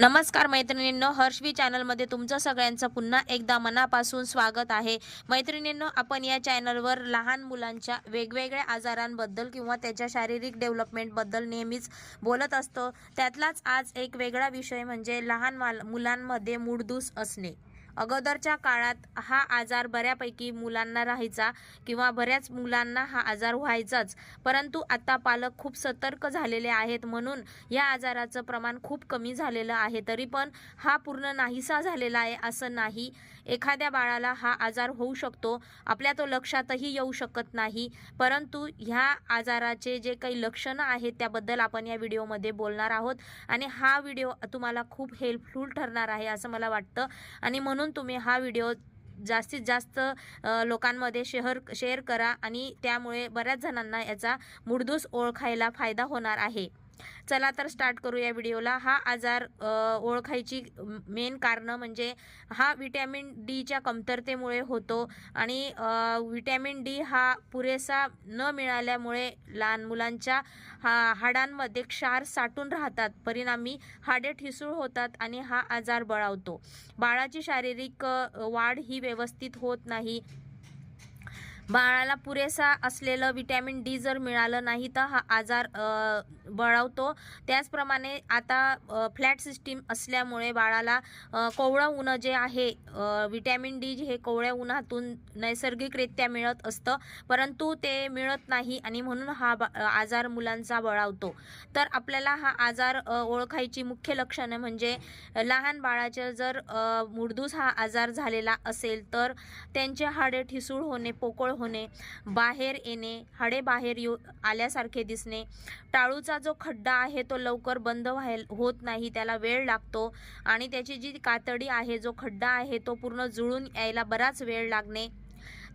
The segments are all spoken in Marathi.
नमस्कार मैत्रिणींनो हर्षवी चॅनलमध्ये तुमचं सगळ्यांचं पुन्हा एकदा मनापासून स्वागत आहे. मैत्रिणींनो आपण या चॅनलवर लहान मुलांच्या वेगवेगळ्या आजारांबद्दल किंवा त्याच्या शारीरिक डेव्हलपमेंटबद्दल नेहमीच बोलत असतो. त्यातलाच आज एक वेगळा विषय म्हणजे लहान माल मुलांमध्ये मूडदूस असणे. अगोदरच्या काळात हा आजार बऱ्यापैकी मुलांना राहायचा किंवा बऱ्याच मुलांना हा आजार व्हायचाच. परंतु आता पालक खूप सतर्क झालेले आहेत म्हणून या आजाराचं प्रमाण खूप कमी झालेलं आहे. तरी पण हा पूर्ण नाहीसा झालेला आहे असं नाही. एखाद्या बाळाला हा आजार होऊ शकतो. आपल्या तो लक्षातही येऊ शकत नाही. परंतु ह्या आजाराचे जे काही लक्षणं आहेत त्याबद्दल आपण या व्हिडिओमध्ये बोलणार आहोत. आणि हा व्हिडिओ तुम्हाला खूप हेल्पफुल ठरणार आहे असं मला वाटतं. आणि म्हणून तुम्ही हा व्हिडिओ जास्तीत जास्त लोकांमध्ये शेअर शेअर करा. आणि त्यामुळे बऱ्याच जणांना याचा मुडदूस ओळखायला फायदा होणार आहे. चला तर स्टार्ट करू या व्हिडिओला हा आजार ओळखायची मेन कारणं म्हणजे हा विटॅमिन डीच्या कमतरतेमुळे होतो आणि विटॅमिन डी हा पुरेसा न मिळाल्यामुळे लहान मुलांच्या हा हाडांमध्ये क्षार साठून राहतात. परिणामी हाडे ठिसूळ होतात आणि हा आजार बळावतो. बाळाची शारीरिक वाढ ही व्यवस्थित होत नाही. बाळाला पुरेसा असलेलं विटॅमिन डी जर मिळालं नाही तर हा आजार बळावतो. त्याचप्रमाणे आता फ्लॅट सिस्टीम असल्यामुळे बाळाला कोवळं ऊन जे आहे विटॅमिन डी हे कोवळ्या उन्हातून नैसर्गिकरित्या मिळत असतं परंतु ते मिळत नाही आणि म्हणून हा बा- आजार मुलांचा बळावतो. तर आपल्याला हा आजार ओळखायची मुख्य लक्षणं म्हणजे लहान बाळाच्या जर अ, हा आजार झालेला असेल तर त्यांचे हाडे ठिसूळ होणे पोकळ होणे बाहेर येणे हाडे बाहेर येऊ आल्यासारखे दिसणे टाळूचा जो खड्डा आहे तो लवकर बंद व्हायला होत नाही त्याला वेळ लागतो. आणि त्याची जी कातडी आहे जो खड्डा आहे तो पूर्ण जुळून यायला बराच वेळ लागणे.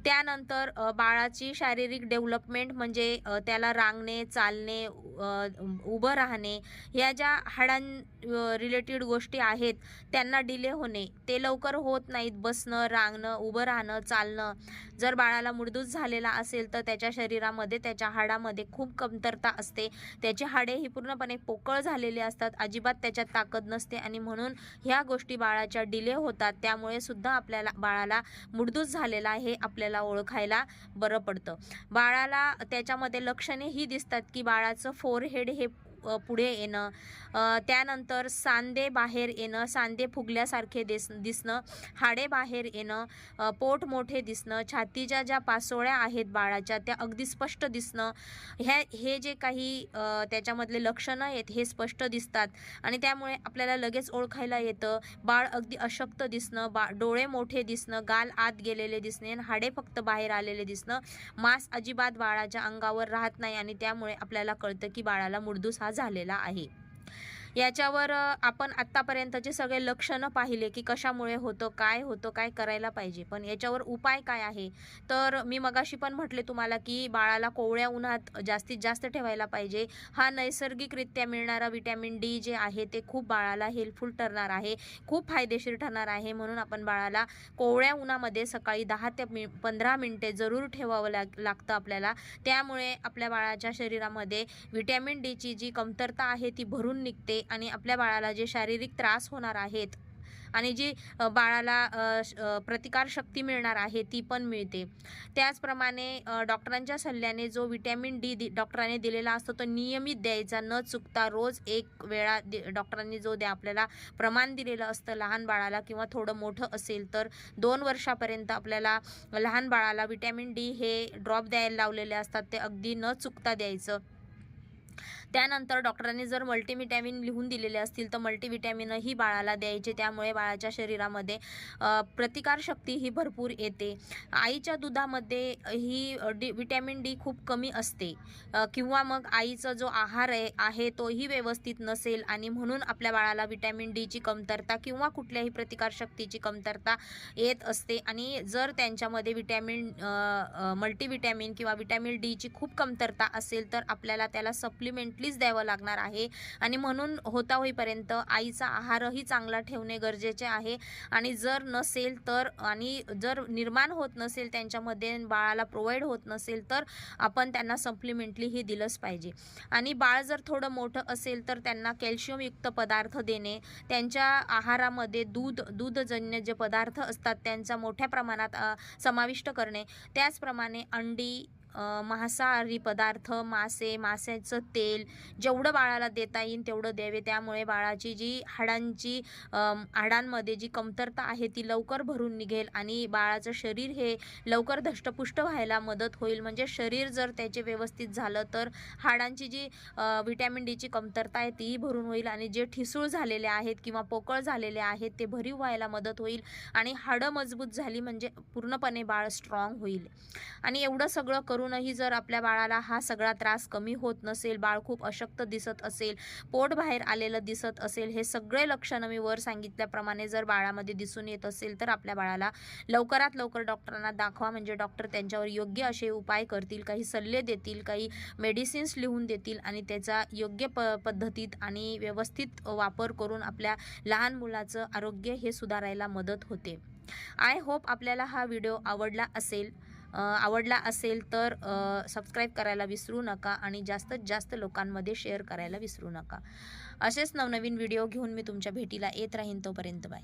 त्यानंतर बाळाची शारीरिक डेव्हलपमेंट म्हणजे त्याला रांगणे चालणे उभं राहणे ह्या ज्या हाडां रिलेटेड गोष्टी आहेत त्यांना डिले होणे. ते लवकर होत नाहीत. बसणं रांगणं उभं राहणं चालणं. जर बाळाला मुडदूस झालेला असेल तर त्याच्या शरीरामध्ये त्याच्या हाडामध्ये खूप कमतरता असते. त्याची हाडे ही पूर्णपणे पोकळ झालेली असतात. अजिबात त्याच्यात ताकद नसते आणि म्हणून ह्या गोष्टी बाळाच्या डिले होतात. त्यामुळे सुद्धा आपल्याला बाळाला मुडदूस झालेला आहे आपल्याला ओळखायला बरं पडतं. बाळाला त्याच्यामध्ये लक्षणे ही दिसतात की बाळाचं फोरहेड हे पुढे येणं. त्यानंतर सांदे बाहेर येणं सांदे फुगल्यासारखे दिस दिसणं हाडे बाहेर येणं पोट मोठे दिसणं छातीच्या ज्या पासोळ्या आहेत बाळाच्या त्या अगदी स्पष्ट दिसणं. ह्या हे जे काही त्याच्यामधले लक्षणं आहेत हे स्पष्ट दिसतात आणि त्यामुळे आपल्याला लगेच ओळखायला येतं. बाळ अगदी अशक्त दिसणं बा डोळे मोठे दिसणं गाल आत गेलेले दिसणे आणि हाडे फक्त बाहेर आलेले दिसणं. मांस अजिबात बाळाच्या अंगावर राहत नाही आणि त्यामुळे आपल्याला कळतं की बाळाला मुडदूस हा झालेला आहे. याच्यावर आपण आत्तापर्यंतचे सगळे लक्षणं पाहिले की कशामुळे होतं काय होतं काय करायला पाहिजे. पण याच्यावर उपाय काय आहे? तर मी मगाशी पण म्हटले तुम्हाला की बाळाला कोवळ्या उन्हात जास्तीत जास्त ठेवायला पाहिजे. हा नैसर्गिकरित्या मिळणारा विटॅमिन डी जे आहे ते खूप बाळाला हेल्पफुल ठरणार आहे खूप फायदेशीर ठरणार आहे. म्हणून आपण बाळाला कोवळ्या उन्हामध्ये सकाळी दहा ते मि पंधरा मिनटे जरूर ठेवावं लाग लागतं आपल्याला. त्यामुळे आपल्या बाळाच्या शरीरामध्ये व्हिटॅमिन डीची जी कमतरता आहे ती भरून निघते. आणि आपल्या बाळाला जे शारीरिक त्रास होणार आहेत आणि जी बाळाला प्रतिकार शक्ती प्रतिकारशक्ती मिळणार आहे ती पण मिळते. त्याचप्रमाणे डॉक्टरांच्या सल्ल्याने जो विटॅमिन डी दि डॉक्टरांनी दिलेला असतो तो नियमित द्यायचा न चुकता रोज एक वेळा डॉक्टरांनी जो द्या आपल्याला प्रमाण दिलेलं असतं लहान बाळाला किंवा थोडं मोठं असेल तर दोन वर्षापर्यंत आपल्याला लहान बाळाला विटॅमिन डी हे ड्रॉप द्यायला लावलेले असतात ते अगदी न चुकता द्यायचं. त्यानंतर डॉक्टरांनी जर मल्टीविटॅमिन लिहून दिलेले असतील तर मल्टीविटॅमिनही बाळाला द्यायचे. त्यामुळे बाळाच्या शरीरामध्ये प्रतिकारशक्ती ही भरपूर येते. आईच्या दुधामध्ये ही डी विटॅमिन डी खूप कमी असते. किंवा मग आईचा जो आहार आहे आहे तोही व्यवस्थित नसेल आणि म्हणून आपल्या बाळाला विटॅमिन डीची कमतरता किंवा कुठल्याही प्रतिकारशक्तीची कमतरता येत असते. आणि जर त्यांच्यामध्ये विटॅमिन मल्टीविटॅमिन किंवा विटॅमिन डीची खूप कमतरता असेल तर आपल्याला त्याला सप्लिमेंटली डेलीच द्यावं लागणार आहे. आणि म्हणून होता होईपर्यंत आईचा आहारही चांगला ठेवणे गरजेचे आहे. आणि जर नसेल तर आणि जर निर्माण होत नसेल त्यांच्यामध्ये बाळाला प्रोव्हाइड होत नसेल तर आपण त्यांना सप्लिमेंटली ही दिलंच पाहिजे. आणि बाळ जर थोडं मोठं असेल तर त्यांना कॅल्शियमयुक्त पदार्थ देणे त्यांच्या आहारामध्ये दूध दूधजन्य जे पदार्थ असतात त्यांचा मोठ्या प्रमाणात समाविष्ट करणे त्याचप्रमाणे अंडी मांसाहारी पदार्थ मासे माशाचं तेल जेवढं बाळाला देता येईल तेवढं द्यावे. त्यामुळे बाळाची जी हाडांची हाडांमध्ये जी कमतरता आहे ती लवकर भरून निघेल आणि बाळाचं शरीर हे लवकर धष्टपुष्ट व्हायला मदत होईल. म्हणजे शरीर जर त्याचे व्यवस्थित झालं तर हाडांची जी व्हिटॅमिन डीची कमतरता आहे तीही भरून होईल आणि जे ठिसूळ झालेले आहेत किंवा पोकळ झालेले आहेत ते भरीव व्हायला मदत होईल आणि हाडं मजबूत झाली म्हणजे पूर्णपणे बाळ स्ट्रॉंग होईल. आणि एवढं सगळं करून करूनही जर आपल्या बाळाला हा सगळा त्रास कमी होत नसेल बाळ खूप अशक्त दिसत असेल पोट बाहेर आलेलं दिसत असेल हे सगळे लक्षणं मी वर सांगितल्याप्रमाणे जर बाळामध्ये दिसून येत असेल तर आपल्या बाळाला लवकरात लवकर डॉक्टरांना दाखवा. म्हणजे डॉक्टर त्यांच्यावर योग्य असे उपाय करतील काही सल्ले देतील काही मेडिसिन्स लिहून देतील आणि त्याचा योग्य प पद्धतीत आणि व्यवस्थित वापर करून आपल्या लहान मुलाचं आरोग्य हे सुधारायला मदत होते. आय होप आपल्याला हा व्हिडिओ आवडला असेल. आवडला असेल तर सबस्क्राईब करायला विसरू नका आणि जास्तीत जास्त लोकांमध्ये शेअर करायला विसरू नका. असेच नवनवीन व्हिडिओ घेऊन मी तुमच्या भेटीला येत राहीन तोपर्यंत बाय